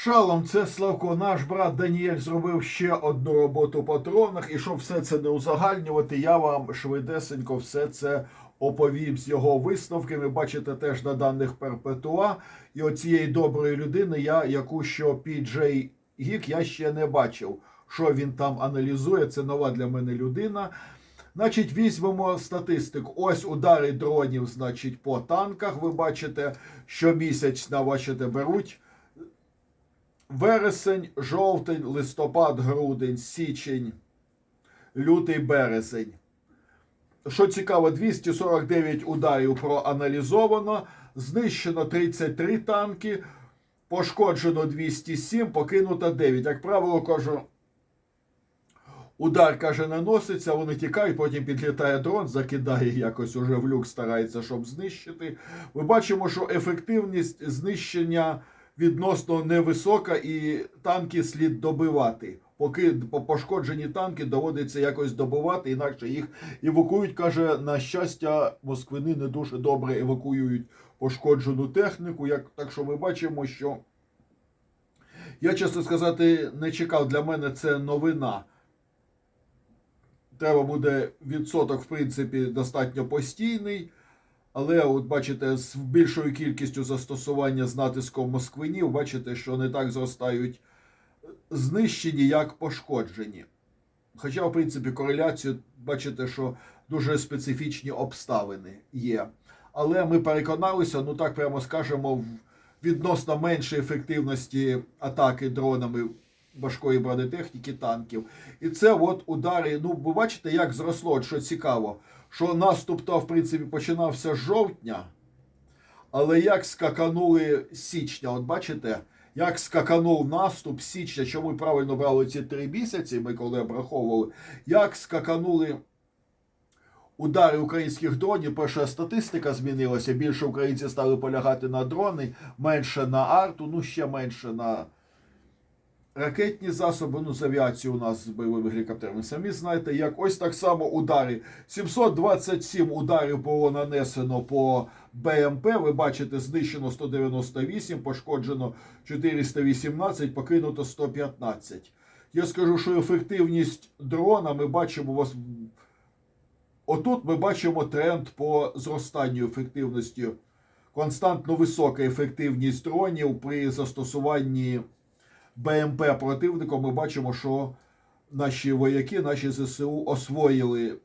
Шалом, це Славко. Наш брат Даніель зробив ще одну роботу по тронах, і щоб все це не узагальнювати, я вам швидесенько все це оповім з його висновками. Бачите теж на даних перпетуа. І оцієї доброї людини, я яку що PJ Гік, я ще не бачив, що він там аналізує. Це нова для мене людина. Значить, візьмемо статистику. Ось удари дронів, значить, по танках. Ви бачите, щомісячно, бачите, беруть. Вересень, жовтень, листопад, грудень, січень, лютий, березень. Що цікаво, 249 ударів проаналізовано, знищено 33 танки, пошкоджено 207, покинуто 9. Як правило, кажу, удар каже, наноситься, вони тікають, потім підлітає дрон, закидає якось уже в люк, старається, щоб знищити. Ми бачимо, що ефективність знищення відносно невисока, і танки слід добивати. Поки пошкоджені танки доводиться якось добивати, інакше їх евакують. Каже, на щастя, москвини не дуже добре евакуюють пошкоджену техніку. Як, так що ми бачимо, що я, чесно сказати, не чекав. Для мене це новина. Треба буде відсоток, в принципі, достатньо постійний. Але, от бачите, з більшою кількістю застосування з натиском москвинів, бачите, що не так зростають знищені, як пошкоджені. Хоча, в принципі, кореляцію бачите, що дуже специфічні обставини є. Але ми переконалися, ну так прямо скажемо, в відносно меншої ефективності атаки дронами важкої бронетехніки танків. І це от удари. Ну, ви бачите, як зросло, що цікаво, що наступ то, в принципі, починався з жовтня, але як скаканули січня, от бачите, як скаканув наступ січня, що ми правильно брали ці три місяці, ми коли обраховували, як скаканули удари українських дронів, перша статистика змінилася. Більше українці стали полягати на дрони, менше на арту, ну ще менше на ракетні засоби. Ну, з авіації у нас з бойовими гелікоптерами. Самі знаєте, як ось так само удари. 727 ударів було нанесено по БМП. Ви бачите, знищено 198, пошкоджено 418, покинуто 115. Я скажу, що ефективність дрона ми бачимо вас. Отут ми бачимо тренд по зростанню ефективності. Константно висока ефективність дронів при застосуванні БМП противником. Ми бачимо, що наші вояки, наші ЗСУ освоїли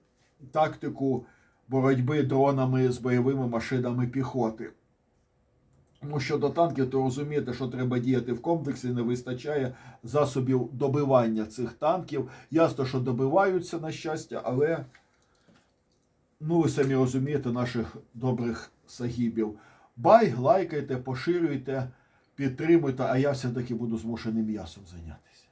тактику боротьби дронами з бойовими машинами піхоти. Ну, щодо танків, то розумієте, що треба діяти в комплексі, не вистачає засобів добивання цих танків. Ясно, що добиваються, на щастя, але ну, ви самі розумієте, наших добрих сагібів. Бай, лайкайте, поширюйте, підтримуйте, а я все-таки буду змушений м'ясом зайнятися.